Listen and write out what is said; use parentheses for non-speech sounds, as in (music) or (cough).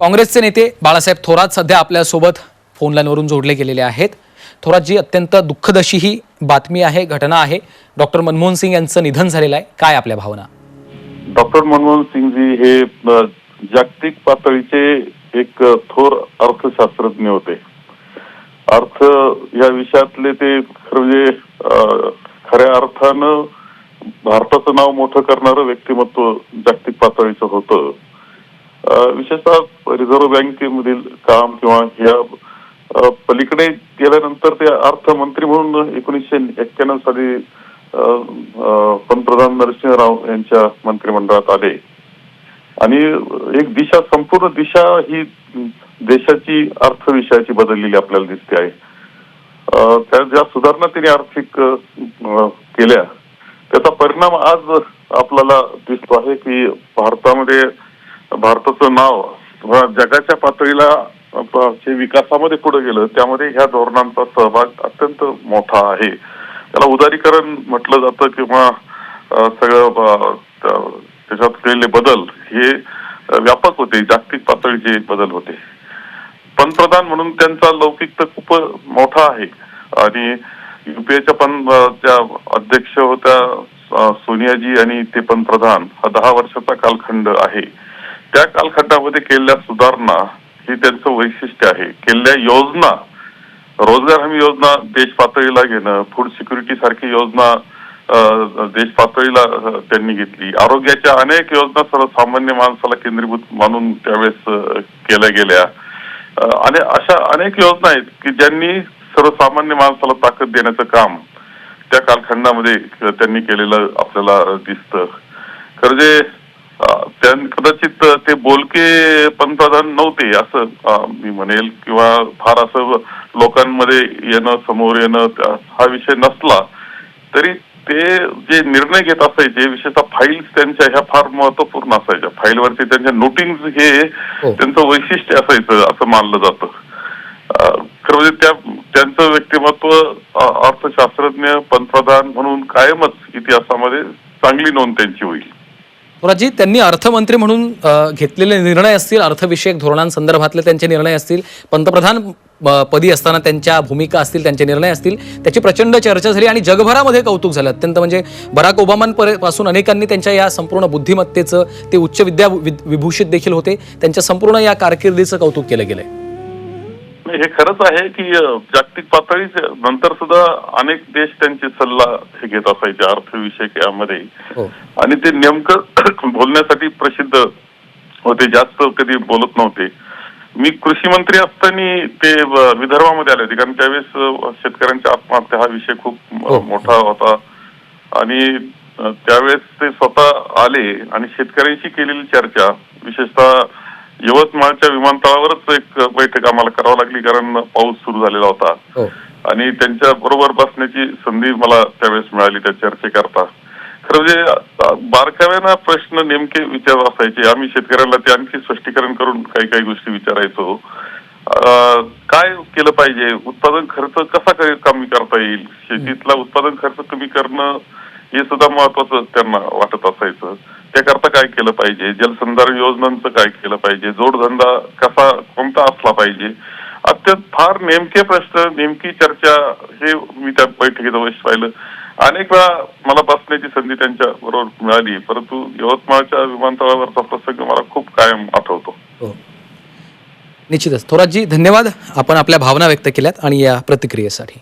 काँग्रेसचे नेते बाळासाहेब थोरात सध्या आपल्यासोबत फोनलाईनवरून जोडले गेलेले आहेत. थोरातजी अत्यंत दुःखदशी ही बातमी आहे घटना आहे. डॉक्टर मनमोहन सिंग यांचं निधन झालेलं आहे. काय आपल्या भावना? डॉक्टर मनमोहन सिंगजी हे जागतिक पातळीचे एक थोर अर्थशास्त्रज्ञ होते. अर्थ या विषयातले ते खरं म्हणजे खऱ्या अर्थानं भारताचं नाव मोठं करणारं व्यक्तिमत्व जागतिक पातळीचं होतं. विशेषतः रिझर्व्ह बँकेमधील काम किंवा ह्या पलीकडे गेल्यानंतर ते अर्थमंत्री म्हणून एकोणीसशे एक्क्याण्णव साली पंतप्रधान नरसिंह राव यांच्या मंत्रिमंडळात आले. आणि एक दिशा संपूर्ण दिशा ही देशाची अर्थविषयाची बदललेली आपल्याला दिसते आहे. त्या ज्या सुधारणा त्यांनी आर्थिक केल्या त्याचा परिणाम आज आपल्याला दिसतो आहे की भारतामध्ये भारताचं नाव जगाच्या पातळीला जे विकासामध्ये पुढे गेलं त्यामध्ये ह्या धोरणांचा सहभाग अत्यंत मोठा आहे. त्याला उदारीकरण म्हटलं जातं किंवा सगळं त्याच्यात केलेले बदल हे व्यापक होते जागतिक पातळीचे बदल होते. पंतप्रधान म्हणून त्यांचा लौकिक तर खूप मोठा आहे. आणि युपीएच्या पण अ, त्या अध्यक्ष होत्या सोनियाजी आणि ते पंतप्रधान हा दहा वर्षाचा कालखंड आहे. त्या कालखंडामध्ये केलेल्या सुधारणा ही त्यांचं वैशिष्ट्य आहे. केलेल्या योजना रोजगार हमी योजना देश पातळीला घेणं फूड सिक्युरिटी सारखी योजना देश पातळीला त्यांनी घेतली. आरोग्याच्या अनेक योजना सर्वसामान्य माणसाला केंद्रीभूत मानून त्यावेळेस केल्या गेल्या. आणि अशा अनेक योजना आहेत की ज्यांनी सर्वसामान्य माणसाला ताकद देण्याचं काम त्या कालखंडामध्ये त्यांनी केलेलं आपल्याला दिसतं. खरं जे कदाचित ते बोलके पंतप्रधान नव्हते असं मी म्हणेल किंवा फार असं लोकांमध्ये येणं समोर येणं हा विषय नसला. तरी ते जे निर्णय घेत असायचे विशेषतः फाईल्स त्यांच्या ह्या फार महत्त्वपूर्ण असायच्या. फाईलवरती त्यांच्या नोटिंग हे. हो. त्यांचं वैशिष्ट्य असायचं असं मानलं जातं. खरं म्हणजे त्या त्यांचं व्यक्तिमत्व अर्थशास्त्रज्ञ पंतप्रधान म्हणून कायमच इतिहासामध्ये चांगली नोंद त्यांची होईल. राजी त्यांनी अर्थमंत्री म्हणून घेतलेले निर्णय असतील अर्थविषयक धोरणांसंदर्भातले त्यांचे निर्णय असतील पंतप्रधान पदी असताना त्यांच्या भूमिका असतील त्यांचे निर्णय असतील त्याची प्रचंड चर्चा झाली आणि जगभरामध्ये कौतुक झालं. अत्यंत म्हणजे बराक ओबामांपासून अनेकांनी त्यांच्या या संपूर्ण बुद्धिमत्तेचं ते उच्च विद्या वि- विभूषित देखील होते. त्यांच्या संपूर्ण या कारकिर्दीचं कौतुक केलं गेलं आहे हे खरंच आहे की जागतिक पातळीच नंतर सुद्धा अनेक देश त्यांचे सल्ला हे घेत असायचे अर्थविषयक यामध्ये. हो. आणि ते नेमकं (clears throat) बोलण्यासाठी प्रसिद्ध होते जास्त कधी बोलत नव्हते. मी कृषी मंत्री असताना ते विदर्भामध्ये आले होते कारण त्यावेळेस शेतकऱ्यांच्या आत्महत्या हा विषय खूप हो. मोठा होता. आणि त्यावेळेस ते स्वतः आले आणि शेतकऱ्यांशी केलेली चर्चा विशेषतः यवतमाळच्या विमानतळावरच एक बैठक आम्हाला करावी लागली कारण पाऊस सुरू झालेला होता. हो. आणि त्यांच्या बरोबर बसण्याची संधी मला त्यावेळेस मिळाली त्या चर्चेकरता. खरं म्हणजे बारकाव्यानं प्रश्न नेमके विचार असायचे. आम्ही शेतकऱ्याला ते आणखी स्पष्टीकरण करून काही काही गोष्टी विचारायचो. काय केलं पाहिजे? उत्पादन खर्च कसा क- कमी करता येईल? शेतीतला उत्पादन खर्च कमी करणं हे सुद्धा महत्वाचं त्यांना वाटत असायचं. त्याकरता काय केलं पाहिजे? जलसंधारण योजनांचं काय केलं पाहिजे? जोडधंदा कसा कोणता असला पाहिजे? अत्यंत फार नेमके प्रश्न नेमकी चर्चा हे मी त्या बैठकीत अवश्य पाहिलं. अनेक वेळा मला बसण्याची संधी त्यांच्या बरोबर मिळाली परंतु यवतमाळच्या विमानतळावरचा प्रसंग मला खूप कायम आठवतो. हो. निश्चितच. थोरातजी धन्यवाद. आपण आपल्या भावना व्यक्त केल्यात आणि या प्रतिक्रियेसाठी.